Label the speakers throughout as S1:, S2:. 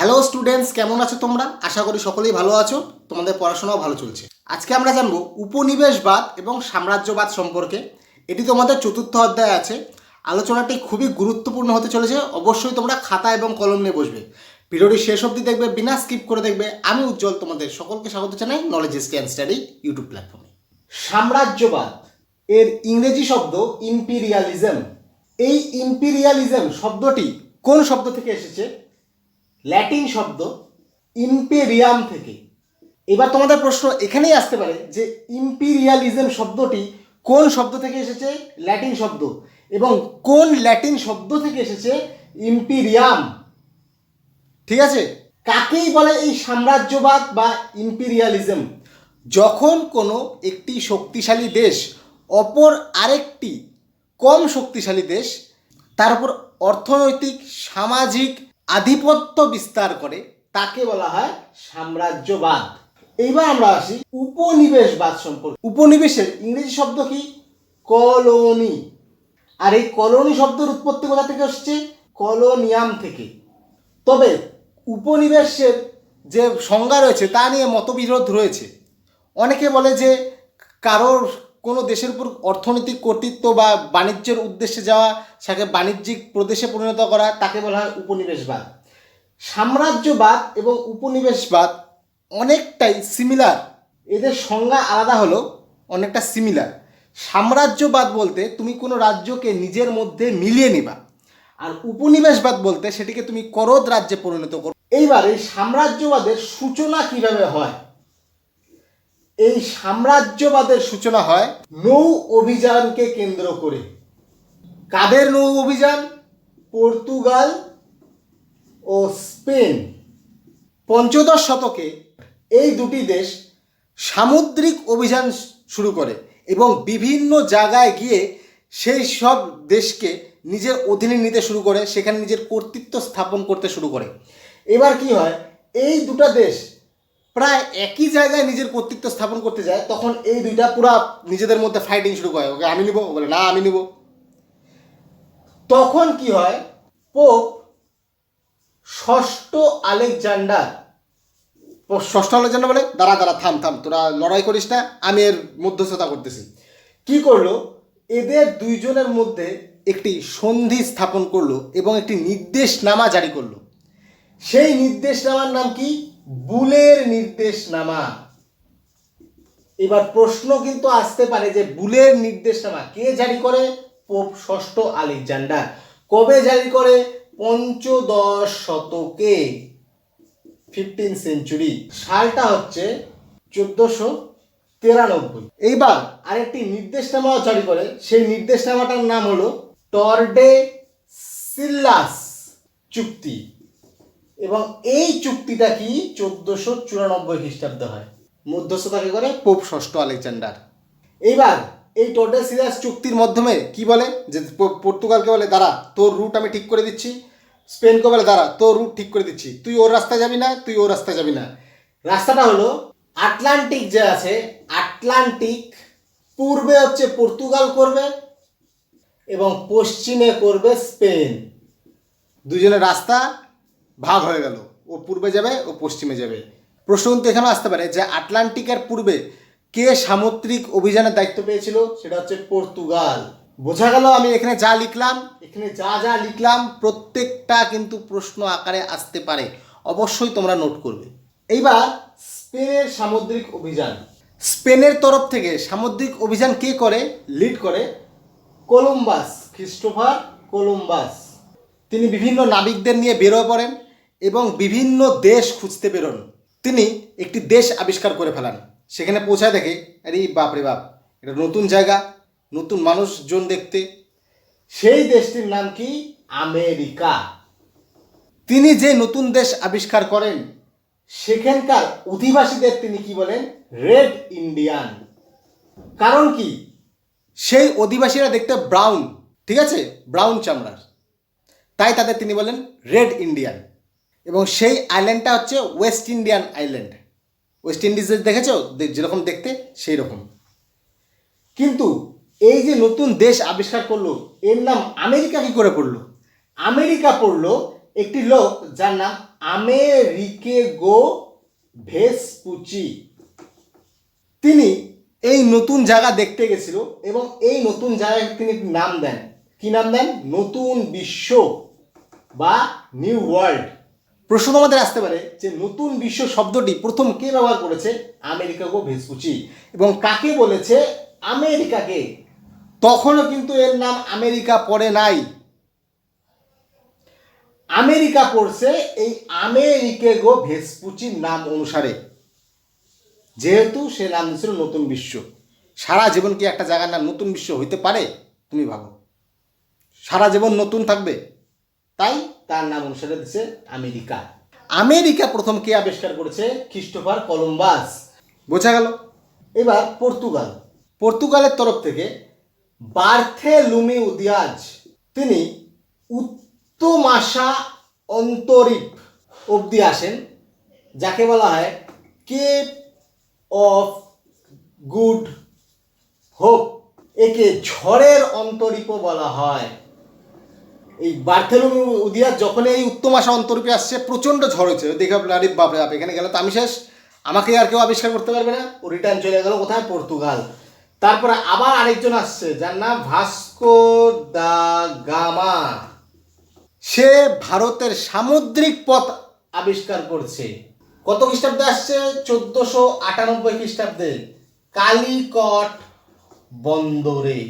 S1: Hello students কেমন আছো তোমরা? আশা করি সকলেই ভালো আছো। তোমাদের পড়াশোনাও ভালো চলছে। আজকে আমরা জানব উপনিবেশবাদ এবং সাম্রাজ্যবাদ সম্পর্কে। এটি তোমাদের চতুর্থ অধ্যায় আছে। আলোচনাটি খুবই গুরুত্বপূর্ণ হতে চলেছে। অবশ্যই তোমরা খাতা এবং কলম নিয়ে বসবে। ভিডিওটি শেষ অবধি দেখবে, বিনা স্কিপ করে দেখবে। আমি উজ্জ্বল, তোমাদের সকলকে স্বাগত জানাই নলেজ স্ক্যান স্টাডি ইউটিউব প্ল্যাটফর্মে সাম্রাজ্যবাদ, এর ইংরেজি শব্দ ইম্পিরিয়ালিজম এই ইম্পিরিয়ালিজম শব্দটি কোন শব্দ থেকে এসেছে? ল্যাটিন শব্দ ইম্পেরিয়াম থেকে। এবার তোমাদের প্রশ্ন এখানেই আসতে পারে যে ইম্পিরিয়ালিজম শব্দটি কোন শব্দ থেকে এসেছে? ল্যাটিন শব্দ। এবং কোন ল্যাটিন শব্দ থেকে এসেছে? ইম্পিরিয়াম। ঠিক আছে? কাকেই বলে এই সাম্রাজ্যবাদ বা ইম্পিরিয়ালিজম? যখন কোনো একটি শক্তিশালী দেশ অপর আরেকটি কম শক্তিশালী দেশ, তার উপর অর্থনৈতিক, সামাজিক আধিপত্য বিস্তার করে, তাকে বলা হয় সাম্রাজ্যবাদ। এইবার আমরা আসি উপনিবেশবাদ সম্পর্কে। উপনিবেশের ইংরেজি শব্দ কি? কলোনি। আর এই কলোনি শব্দের উৎপত্তি কোথা থেকে আসছে কলোনিয়াম থেকে। তবে উপনিবেশের যে সংজ্ঞা রয়েছে, তা নিয়ে মতবিরোধ রয়েছে। অনেকে বলে যে কারোর কোনো দেশের উপর অর্থনৈতিক কর্তৃত্ব বা বাণিজ্যের উদ্দেশ্যে যাওয়া তাকে বাণিজ্যিক প্রদেশে পরিণত করা, তাকে বলা হয় উপনিবেশবাদ। সাম্রাজ্যবাদ এবং উপনিবেশবাদ অনেকটাই সিমিলার এদের সংজ্ঞা আলাদা হলো, অনেকটা সিমিলার সাম্রাজ্যবাদ বলতে তুমি কোনো রাজ্যকে নিজের মধ্যে মিলিয়ে নিবা, আর উপনিবেশবাদ বলতে সেটিকে তুমি করদ রাজ্যে পরিণত করো। এইবার এই সাম্রাজ্যবাদের সূচনা কীভাবে হয়? এই সাম্রাজ্যবাদের সূচনা হয় নৌ অভিযানকে কেন্দ্র করে। কাদের নৌ অভিযান? পর্তুগাল ও স্পেন। পঞ্চদশ শতকে এই দুটি দেশ সামুদ্রিক অভিযান শুরু করে এবং বিভিন্ন জায়গায় গিয়ে সেই সব দেশকে নিজের অধীনে নিতে শুরু করে, সেখানে নিজের কর্তৃত্ব স্থাপন করতে শুরু করে। এবার কি হয়? এই দুটো দেশ প্রায় একই জায়গায় নিজের কর্তৃত্ব স্থাপন করতে যায়, তখন এই দুইটা পুরা নিজেদের মধ্যে ফাইটিং শুরু করে। ওকে, আমি নিব? বলে, না, আমি নিব। তখন কি হয়? পোপ ষষ্ঠ আলেকজান্ডার ষষ্ঠ আলেকজান্ডার বলে, দাঁড়া দাঁড়া, থাম থাম, তোরা লড়াই করিস না, আমি এর মধ্যস্থতা করতেছি। কি করল? এদের দুইজনের মধ্যে একটি সন্ধি স্থাপন করল এবং একটি নির্দেশনামা জারি করল। সেই নির্দেশনামার নাম কি? বুলের নির্দেশনামা। এবার প্রশ্ন কিন্তু আসতে পারে যে বুলের নির্দেশনামা কে জারি করে? পোপ ষষ্ঠ আলেকজান্ডার। কবে জারি করে? পঞ্চদশ শতকে। ফিফটিন সেঞ্চুরি সালটা হচ্ছে চোদ্দশো তিরানব্বই। এইবার আরেকটি নির্দেশনামা জারি করে। সেই নির্দেশনামাটার নাম হলো টর্ডে সিল্লাস চুক্তি। এবং এই চুক্তিটা কি চোদ্দশো চুরানব্বই খ্রিস্টাব্দে হয়? মধ্যস্থতাকে করে পোপ ষষ্ঠ আলেকজান্ডার। এইবার এই টোটেসিলাস চুক্তির মাধ্যমে কি বলে? যে পর্তুগালকে বলে দাঁড়া তোর রুট আমি ঠিক করে দিচ্ছি। স্পেনকে বলে দাঁড়া তোর রুট ঠিক করে দিচ্ছি। তুই ওর রাস্তায় যাবি না তুই ওর রাস্তায় যাবি না। রাস্তাটা হলো আটলান্টিক যে আছে আটলান্টিক পূর্বে হচ্ছে পর্তুগাল করবে এবং পশ্চিমে করবে স্পেন। দুজনের রাস্তা ভাগ হয়ে গেল। ও পূর্বে যাবে, ও পশ্চিমে যাবে। প্রশ্ন কিন্তু এখানে আসতে পারে যে আটলান্টিকের পূর্বে কে সামুদ্রিক অভিযানের দায়িত্ব পেয়েছিল? সেটা হচ্ছে পর্তুগাল। বোঝা গেল আমি এখানে যা লিখলাম, এখানে যা যা লিখলাম, প্রত্যেকটা কিন্তু প্রশ্ন আকারে আসতে পারে। অবশ্যই তোমরা নোট করবে। এইবার স্পেনের সামুদ্রিক অভিযান। স্পেনের তরফ থেকে সামুদ্রিক অভিযান কে করে? লিড করে কলম্বাস খ্রিস্টোফার কলম্বাস। তিনি বিভিন্ন নাবিকদের নিয়ে বেরোয় পড়েন। এবং বিভিন্ন দেশ খুঁজতে বেরোন। তিনি একটি দেশ আবিষ্কার করে ফেলান। সেখানে পৌঁছায় দেখে, আরে বাপ রে বাপ, এটা নতুন জায়গা, নতুন মানুষজন দেখতে। সেই দেশটির নাম কি? আমেরিকা। তিনি যে নতুন দেশ আবিষ্কার করেন, সেখানকার অধিবাসীদের তিনি কি বলেন? রেড ইন্ডিয়ান কারণ কি? সেই অধিবাসীরা দেখতে ব্রাউন ঠিক আছে? ব্রাউন চামড়ার। তাই তাদের তিনি বলেন রেড ইন্ডিয়ান এবং সেই আইল্যান্ডটা হচ্ছে ওয়েস্ট ইন্ডিয়ান আইল্যান্ড ওয়েস্ট ইন্ডিজে দেখেছ? যেরকম দেখতে সেই রকম কিন্তু এই যে নতুন দেশ আবিষ্কার করল, এর নাম আমেরিকা কি করে পড়ল? আমেরিকা পড়ল একটি লোক যার নাম আমেরিকে গো ভেসপুচি। তিনি এই নতুন জায়গা দেখতে গেছিল এবং এই নতুন জায়গায় তিনি নাম দেন। কি নাম দেন? নতুন বিশ্ব বা নিউ ওয়ার্ল্ড। প্রশ্ন তোমাদের আসতে পারে যে নতুন বিশ্ব শব্দটি প্রথম কে ব্যবহার করেছে? Amerigo Vespucci. এবং কাকে বলেছে আমেরিকাকে? তখনও কিন্তু এর নাম আমেরিকা পড়ে নাই। আমেরিকা পড়ছে এই আমেরিকে গো ভেসপুচির নাম অনুসারে। যেহেতু সে নাম দিয়েছিল নতুন বিশ্ব। সারা জীবন কি একটা জায়গার নাম নতুন বিশ্ব হইতে পারে? তুমি ভাবো। সারা জীবন নতুন থাকবে? তাই তার নাম অনুসারে দিছে আমেরিকা। আমেরিকা প্রথম কে আবিষ্কার করেছে? Christopher Columbus. বোঝা গেল? এবার পর্তুগাল। পর্তুগালের তরফ থেকে বার্থে লুমি উদিয়াজ তিনি উত্তমাশা অন্তরীপ অবধি আসেন যাকে বলা হয় কেপ অফ গুড হোপ একে ঝড়ের অন্তরীপও বলা হয়। এই বার্থেলুমি উদিয়ার যখন এই উত্তম আশা অন্তরূপে আসছে, প্রচণ্ড ঝড় হয়েছে। দেখে আপনার বাপরে বাপ, এখানে গেলে তো আমি শেষ। আমাকে আর কেউ আবিষ্কার করতে পারবে না। ও রিটার্ন চলে গেল কোথায়? পর্তুগাল। তারপরে আবার আরেকজন আসছে, যার নাম ভাস্কো দা গামা। সে ভারতের সামুদ্রিক পথ আবিষ্কার করছে। কত খ্রিস্টাব্দে আসছে? চোদ্দশো আটানব্বই খ্রিস্টাব্দে। কালিকট বন্দরে।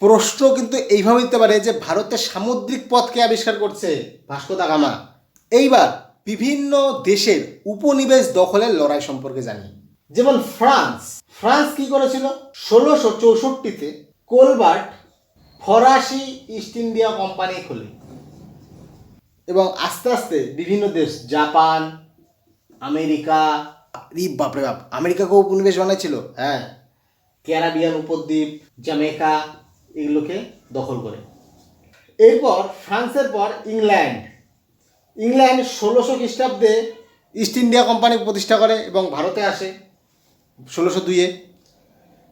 S1: প্রশ্ন কিন্তু এইভাবে দিতে পারে যে ভারতের সামুদ্রিক পথকে আবিষ্কার করছে ভাস্কো দা গামা। এইবার বিভিন্ন দেশের উপনিবেশ দখলের লড়াই সম্পর্কে জানি। যেমন ফ্রান্স। ফ্রান্স কি করেছিল? ষোলোশো চৌষট্টিতে কোলবার্ট ফরাসি ইস্ট ইন্ডিয়া কোম্পানি খোলে। এবং আস্তে আস্তে বিভিন্ন দেশ, জাপান, আমেরিকা রি বাপরে বাপ, আমেরিকাকেও উপনিবেশ বানাইছিল? হ্যাঁ। ক্যারাবিয়ান উপদ্বীপ জামেকা এগুলোকে দখল করে। এরপর ফ্রান্সের পর ইংল্যান্ড। ইংল্যান্ড ষোলোশো খ্রিস্টাব্দে ইস্ট ইন্ডিয়া কোম্পানি প্রতিষ্ঠা করে এবং ভারতে আসে ষোলোশো দুইয়ে।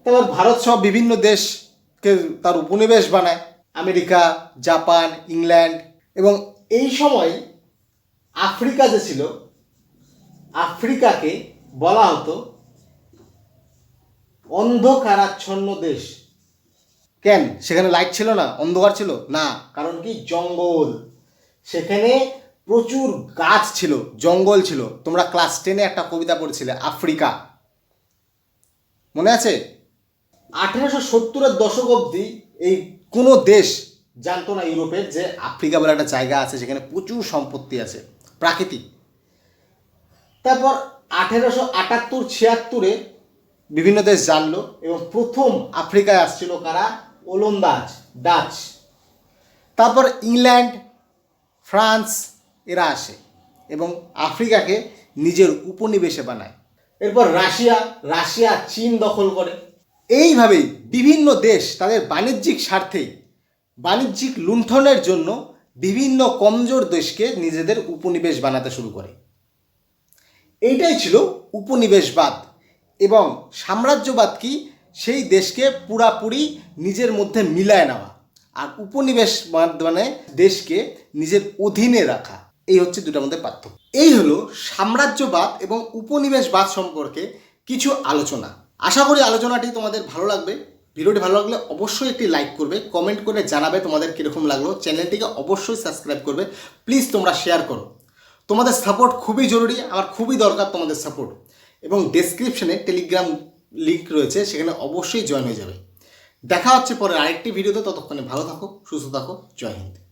S1: তারপর ভারত সহ বিভিন্ন দেশকে তার উপনিবেশ বানায়। আমেরিকা, জাপান, ইংল্যান্ড এবং এই সময় আফ্রিকা যে ছিল, আফ্রিকাকে বলা হতো অন্ধকারাচ্ছন্ন দেশ। কেন? সেখানে লাইট ছিল না? অন্ধকার ছিল? না। কারণ কি? জঙ্গল। সেখানে প্রচুর গাছ ছিল, জঙ্গল ছিল। তোমরা ক্লাস টেনে একটা কবিতা পড়েছিলে, আফ্রিকা। মনে আছে? আঠেরোশো সত্তরের দশক অবধি এই কোনো দেশ জানতো না ইউরোপের যে আফ্রিকা বলে একটা জায়গা আছে, সেখানে প্রচুর সম্পত্তি আছে, প্রাকৃতিক। তারপর আঠেরোশো আটাত্তর ছিয়াত্তরে বিভিন্ন দেশ জানলো এবং প্রথম আফ্রিকায় আসছিল কারা? ওলন্দাজ ডাচ। তারপর ইংল্যান্ড, ফ্রান্স, এরা আসে এবং আফ্রিকাকে নিজের উপনিবেশে বানায়। এরপর রাশিয়া রাশিয়া, চীন দখল করে। এইভাবেই বিভিন্ন দেশ তাদের বাণিজ্যিক স্বার্থে বাণিজ্যিক লুণ্ঠনের জন্য বিভিন্ন কমজোর দেশকে নিজেদের উপনিবেশ বানাতে শুরু করে। এইটাই ছিল উপনিবেশবাদ এবং সাম্রাজ্যবাদ কি সেই দেশকে পুরাপুরি নিজের মধ্যে মিলায় নেওয়া আর উপনিবেশ মানে দেশকে নিজের অধীনে রাখা, এই হচ্ছে দুটার মধ্যে পার্থক্য। এই হলো সাম্রাজ্যবাদ এবং উপনিবেশবাদ সম্পর্কে কিছু আলোচনা। আশা করি আলোচনাটি তোমাদের ভালো লাগবে। ভিডিওটি ভালো লাগলে অবশ্যই একটি লাইক করবে, কমেন্ট করে জানাবে তোমাদের কীরকম লাগল। চ্যানেলটিকে অবশ্যই সাবস্ক্রাইব করবে। প্লিজ তোমরা শেয়ার করো। তোমাদের সাপোর্ট খুবই জরুরি, আমার খুবই দরকার তোমাদের সাপোর্ট। এবং ডেসক্রিপশনে টেলিগ্রাম লিঙ্ক রয়েছে, সেখানে অবশ্যই জয়েন হয়ে যাবে। দেখা হচ্ছে পরে আরেকটি ভিডিওতে ততক্ষণে ভালো থাকো, সুস্থ থাকো, জয় হিন্দ।